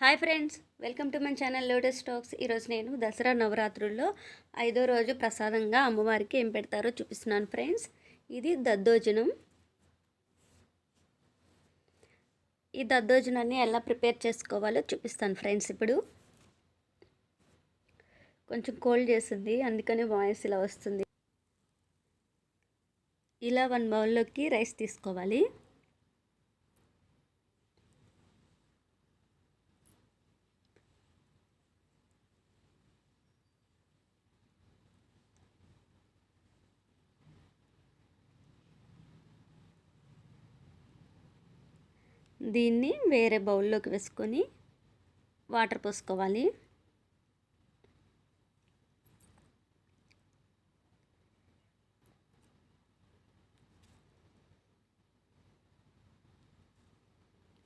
Hi friends welcome to my channel Lotus Stocks ఈరోజు నేను దసరా నవరాత్రుల్లో ఐదో రోజు ప్రసాదంగా అమ్మవారికి ఏం పెడతారో చూపిస్తున్నాను ఫ్రెండ్స్. ఇది దద్దోజనం. ఈ దద్దోజనాన్ని ఎలా ప్రిపేర్ చేసుకోవాలో చూపిస్తాను ఫ్రెండ్స్ ఇప్పుడు. కొంచెం కోల్డ్ చేసింది అందుకని వాయిస్ ఇలా వస్తుంది. ఇలా వన్ బౌల్లోకి రైస్ తీసుకోవాలి. దీన్ని వేరే బౌల్లోకి వేసుకొని వాటర్ పోసుకోవాలి.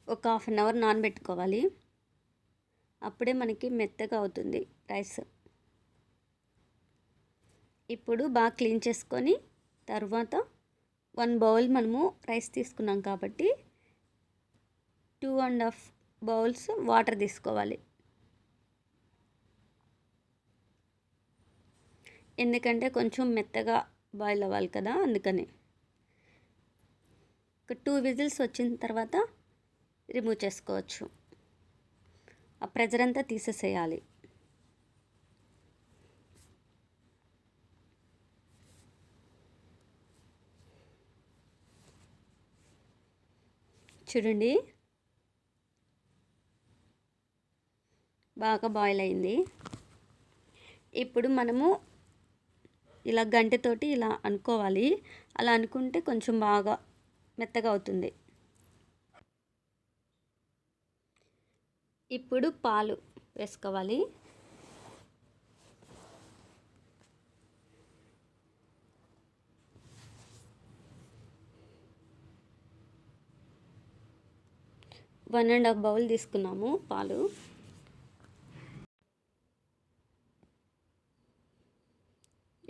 ఒక హాఫ్ అన్ అవర్ నానబెట్టుకోవాలి. అప్పుడే మనకి మెత్తగా అవుతుంది రైస్. ఇప్పుడు బాగా క్లీన్ చేసుకొని తర్వాత వన్ బౌల్ మనము రైస్ తీసుకున్నాం కాబట్టి two and half bowls water తీసుకోవాలి. ఎందుకంటే కొంచెం మెత్తగా బాయిల్ అవ్వాలి కదా అందుకని. ఒక టూ విజిల్స్ వచ్చిన తర్వాత రిమూవ్ చేసుకోవచ్చు. ఆ ప్రెజర్ అంతా తీసేసేయాలి. చూడండి. బాగా బాయిల్ అయింది. ఇప్పుడు మనము ఇలా గంటెతోటి ఇలా అనుకోవాలి. అలా అనుకుంటే కొంచెం బాగా మెత్తగా అవుతుంది. ఇప్పుడు పాలు వేసుకోవాలి. వన్ అండ్ హాఫ్ బౌల్ తీసుకున్నాము పాలు.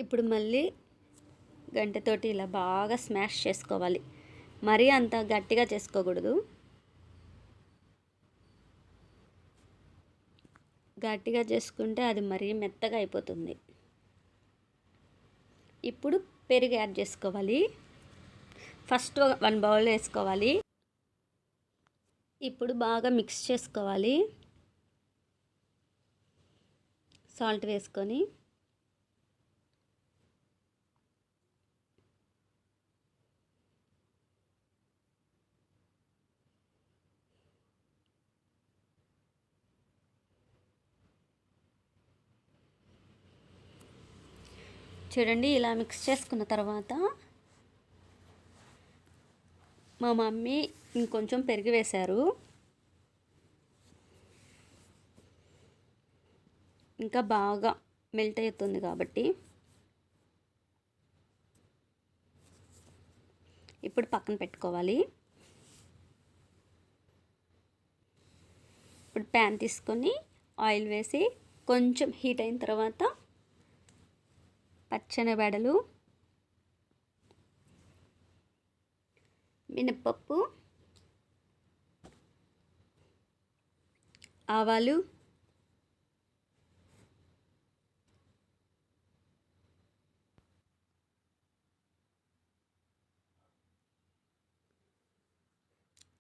ఇప్పుడు మళ్ళీ గంటతోటి ఇలా బాగా స్మాష్ చేసుకోవాలి. మరీ అంత గట్టిగా చేసుకోకూడదు. గట్టిగా చేసుకుంటే అది మరీ మెత్తగా అయిపోతుంది. ఇప్పుడు పెరుగు యాడ్ చేసుకోవాలి. ఫస్ట్ వన్ బౌల్ వేసుకోవాలి. ఇప్పుడు బాగా మిక్స్ చేసుకోవాలి. సాల్ట్ వేసుకొని చూడండి ఇలా మిక్స్ చేసుకున్న తర్వాత మా మమ్మీ ఇంకొంచెం పెరిగి వేశారు. ఇంకా బాగా మెల్ట్ అవుతుంది కాబట్టి ఇప్పుడు పక్కన పెట్టుకోవాలి. ఇప్పుడు ప్యాన్ తీసుకొని ఆయిల్ వేసి కొంచెం హీట్ అయిన తర్వాత పచ్చని బెడలు మినప్పప్పు ఆవాలు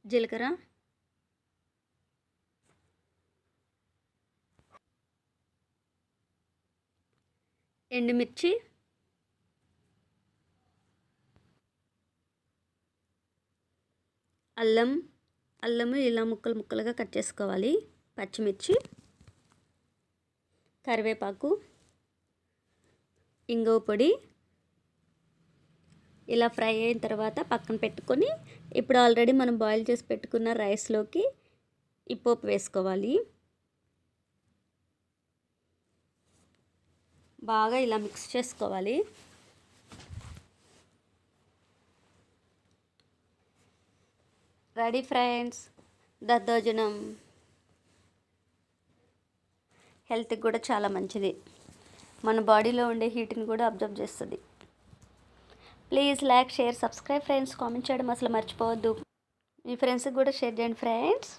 జీలకర్ర ఎండుమిర్చి అల్లం అల్లము ఇలా ముక్కలు ముక్కలుగా కట్ చేసుకోవాలి. పచ్చిమిర్చి కరివేపాకు ఇంగువ పొడి ఇలా ఫ్రై అయిన తర్వాత పక్కన పెట్టుకొని ఇప్పుడు ఆల్రెడీ మనం బాయిల్ చేసి పెట్టుకున్న రైస్లోకి ఈ పోపు వేసుకోవాలి. బాగా ఇలా మిక్స్ చేసుకోవాలి. Ready friends? దద్దోజనం. హెల్త్కి కూడా చాలా మంచిది. మన బాడీలో ఉండే హీట్ని కూడా అబ్జర్వ్ చేస్తుంది. Please like share subscribe friends. Comment చేయడం అసలు మర్చిపోవద్దు. మీ ఫ్రెండ్స్కి కూడా షేర్ చేయండి ఫ్రెండ్స్.